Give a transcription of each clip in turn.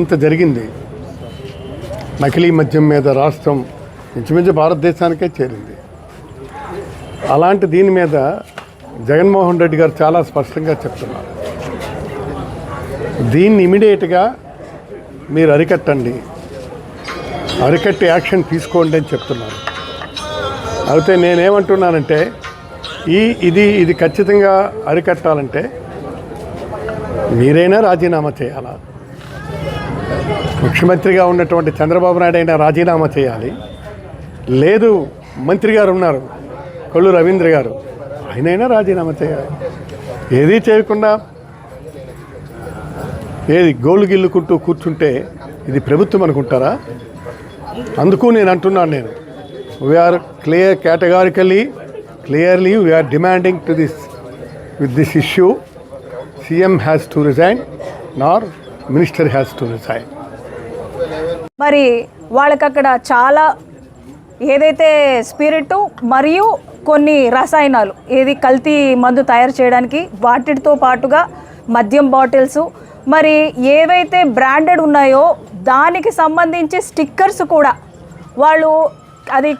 ఇంత జరిగింది. నకిలీ మద్యం మీద రాష్ట్రం ఇంచుమించు భారతదేశానికే చేరింది. అలాంటి దీని మీద జగన్మోహన్ రెడ్డి గారు చాలా స్పష్టంగా చెప్తున్నారు. దీన్ని ఇమీడియట్గా మీరు అరికట్టండి. అరికట్టి యాక్షన్ తీసుకోండి అని చెప్తున్నారు. అయితే నేనేమంటున్నానంటే ఈ ఇది ఇది ఖచ్చితంగా అరికట్టాలంటే మీరైనా రాజీనామా చేయాలా? ముఖ్యమంత్రిగా ఉన్నటువంటి చంద్రబాబు నాయుడు అయినా రాజీనామా చేయాలి. లేదు మంత్రి గారు ఉన్నారు కొల్లు రవీంద్ర గారు. ఆయనైనా రాజీనామా చేయాలి. ఏదీ చేయకుండా ఏది గోళ్ళు గిల్లుకుంటూ కూర్చుంటే ఇది ప్రభుత్వం అనుకుంటారా? అందుకు నేను అంటున్నాను నేను. We're clear categorically clearly we're demanding to this with this issue CM has to resign nor minister has to resign మరి వాళ్ళకి అక్కడ చాలా ఏదైతే స్పిరిట్ మరియు కొన్ని రసాయనాలు ఏది కల్తీ మందు తయారు చేయడానికి వాటితో పాటుగా మద్యం బాటిల్స్ మరి ఏవైతే బ్రాండెడ్ ఉన్నాయో దానికి సంబంధించి స్టిక్కర్స్ కూడా వాళ్ళు అది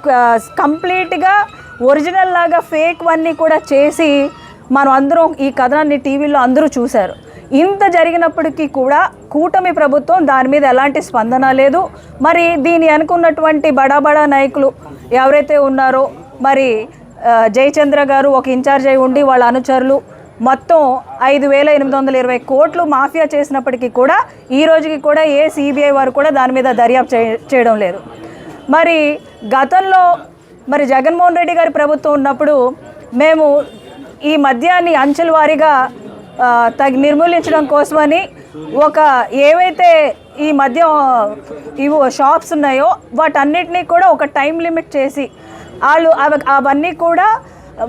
కంప్లీట్గా ఒరిజినల్ లాగా ఫేక్ అన్నీ కూడా చేసి మనం అందరం ఈ కథనాన్ని టీవీలో అందరూ చూశారు. ఇంత జరిగినప్పటికీ కూడా కూటమి ప్రభుత్వం దాని మీద ఎలాంటి స్పందన లేదు. మరి దీని అనుకున్నటువంటి బడా బడా నాయకులు ఎవరైతే ఉన్నారో మరి జయచంద్ర గారు ఒక ఇన్ఛార్జ్ అయి ఉండి వాళ్ళ అనుచరులు మొత్తం ఐదు వేల ఎనిమిది వందల ఇరవై కోట్లు మాఫియా చేసినప్పటికీ కూడా ఈ రోజుకి కూడా ఏ సిబిఐ వారు కూడా దాని మీద దర్యాప్తు చేయడం లేదు. మరి గతంలో మరి జగన్మోహన్ రెడ్డి గారి ప్రభుత్వం ఉన్నప్పుడు మేము ఈ మద్యాన్ని అంచెల వారీగా తగి నిర్మూలించడం కోసమని ఒక ఏవైతే ఈ మధ్య ఇవి షాప్స్ ఉన్నాయో వాటన్నిటినీ కూడా ఒక టైం లిమిట్ చేసి వాళ్ళు అవి అవన్నీ కూడా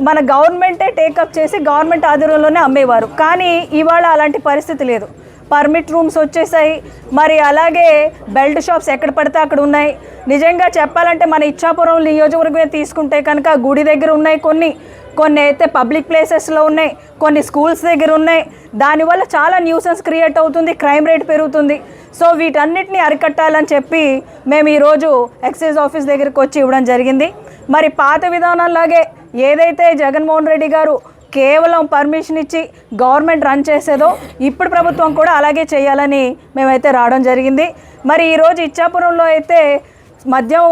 మన గవర్నమెంటే టేకప్ చేసి గవర్నమెంట్ ఆధ్వర్యంలోనే అమ్మేవారు. కానీ ఇవాళ అలాంటి పరిస్థితి లేదు. పర్మిట్ రూమ్స్ వచ్చేసాయి. మరి అలాగే బెల్ట్ షాప్స్ ఎక్కడ పడితే అక్కడ ఉన్నాయి. నిజంగా చెప్పాలంటే మన ఇచ్చాపురం నియోజకవర్గమే తీసుకుంటే కనుక గుడి దగ్గర ఉన్నాయి కొన్ని. కొన్ని అయితే పబ్లిక్ ప్లేసెస్లో ఉన్నాయి. కొన్ని స్కూల్స్ దగ్గర ఉన్నాయి. దానివల్ల చాలా న్యూసెన్స్ క్రియేట్ అవుతుంది. క్రైమ్ రేట్ పెరుగుతుంది. సో వీటన్నిటిని అరికట్టాలని చెప్పి మేము ఈరోజు ఎక్సైజ్ ఆఫీస్ దగ్గరికి వచ్చి ఇవ్వడం జరిగింది. మరి పాత విధానంలాగే ఏదైతే జగన్మోహన్ రెడ్డి గారు కేవలం పర్మిషన్ ఇచ్చి గవర్నమెంట్ రన్ చేసేదో ఇప్పుడు ప్రభుత్వం కూడా అలాగే చేయాలని మేమైతే రావడం జరిగింది. మరి ఈరోజు ఇచ్చాపురంలో అయితే మద్యం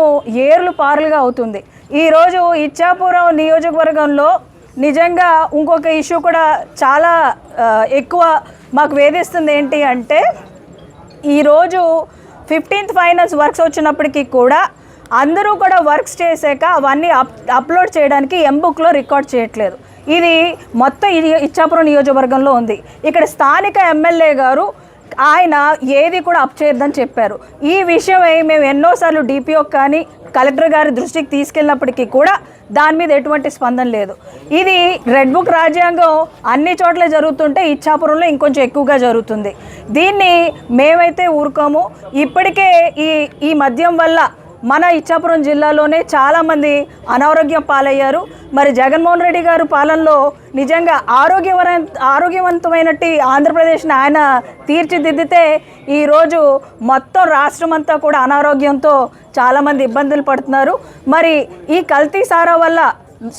ఏర్లు పారులుగా అవుతుంది. ఈరోజు ఇచ్చాపురం నియోజకవర్గంలో నిజంగా ఇంకొక ఇష్యూ కూడా చాలా ఎక్కువ మాకు వేధిస్తుంది ఏంటి అంటే ఈరోజు ఫిఫ్టీన్త్ ఫైనల్స్ వర్క్స్ వచ్చినప్పటికీ కూడా అందరూ కూడా వర్క్స్ చేశాక అవన్నీ అప్ అప్లోడ్ చేయడానికి ఎంబుక్లో రికార్డ్ చేయట్లేదు. ఇది మొత్తం ఇది ఇచ్చాపురం నియోజకవర్గంలో ఉంది. ఇక్కడ స్థానిక ఎమ్మెల్యే గారు ఆయన ఏది కూడా అప్ చేయొద్దని చెప్పారు. ఈ విషయమై మేము ఎన్నోసార్లు డిపిఓ కానీ కలెక్టర్ గారి దృష్టికి తీసుకెళ్ళినప్పటికీ కూడా దాని మీద ఎటువంటి స్పందన లేదు. ఇది రెడ్ బుక్ రాజ్యాంగం అన్ని చోట్ల జరుగుతుంటే ఇచ్చాపురంలో ఇంకొంచెం ఎక్కువగా జరుగుతుంది. దీన్ని మేమైతే ఊరుకోము. ఇప్పటికే ఈ ఈ మద్యం వల్ల మన ఇచ్చాపురం జిల్లాలోనే చాలామంది అనారోగ్యం పాలయ్యారు. మరి జగన్మోహన్ రెడ్డి గారు పాలనలో నిజంగా ఆరోగ్యవర ఆరోగ్యవంతమైనట్టు ఆంధ్రప్రదేశ్ని ఆయన తీర్చిదిద్దితే ఈరోజు మొత్తం రాష్ట్రం అంతా కూడా అనారోగ్యంతో చాలామంది ఇబ్బందులు పడుతున్నారు. మరి ఈ కల్తీ సారా వల్ల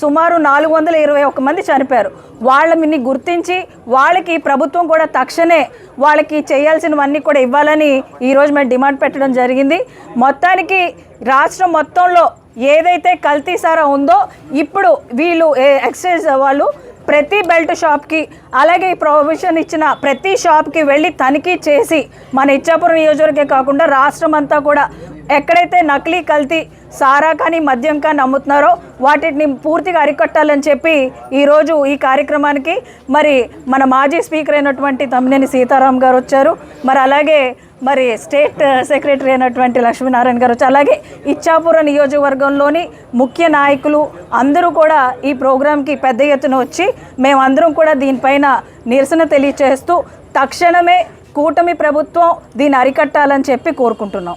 సుమారు నాలుగు వందల ఇరవై ఒక మంది చనిపోయారు. వాళ్ళని గుర్తించి వాళ్ళకి ప్రభుత్వం కూడా తక్షణే వాళ్ళకి చేయాల్సినవన్నీ కూడా ఇవ్వాలని ఈరోజు మేము డిమాండ్ పెట్టడం జరిగింది. మొత్తానికి రాష్ట్రం మొత్తంలో ఏదైతే కల్తీ సారా ఉందో ఇప్పుడు వీళ్ళు ఎక్సైజ్ వాళ్ళు ప్రతి బెల్ట్ షాప్కి అలాగే ఈ ప్రొవిషన్ ఇచ్చిన ప్రతి షాప్కి వెళ్ళి తనిఖీ చేసి మన ఇచ్చాపురం నియోజకవర్గే కాకుండా రాష్ట్రం అంతా కూడా ఎక్కడైతే నకిలీ కల్తీ సారా కానీ మద్యం కానీ అమ్ముతున్నారో వాటిని పూర్తిగా అరికట్టాలని చెప్పి ఈరోజు ఈ కార్యక్రమానికి మరి మన మాజీ స్పీకర్ అయినటువంటి తమ్మినేని సీతారాం గారు వచ్చారు. మరి అలాగే మరి స్టేట్ సెక్రటరీ అయినటువంటి లక్ష్మీనారాయణ గారు వచ్చి అలాగే ఇచ్చాపుర నియోజకవర్గంలోని ముఖ్య నాయకులు అందరూ కూడా ఈ ప్రోగ్రాంకి పెద్ద ఎత్తున వచ్చి మేమందరం కూడా దీనిపైన నిరసన తెలియచేస్తూ తక్షణమే కూటమి ప్రభుత్వం దీన్ని అరికట్టాలని చెప్పి కోరుకుంటున్నాం.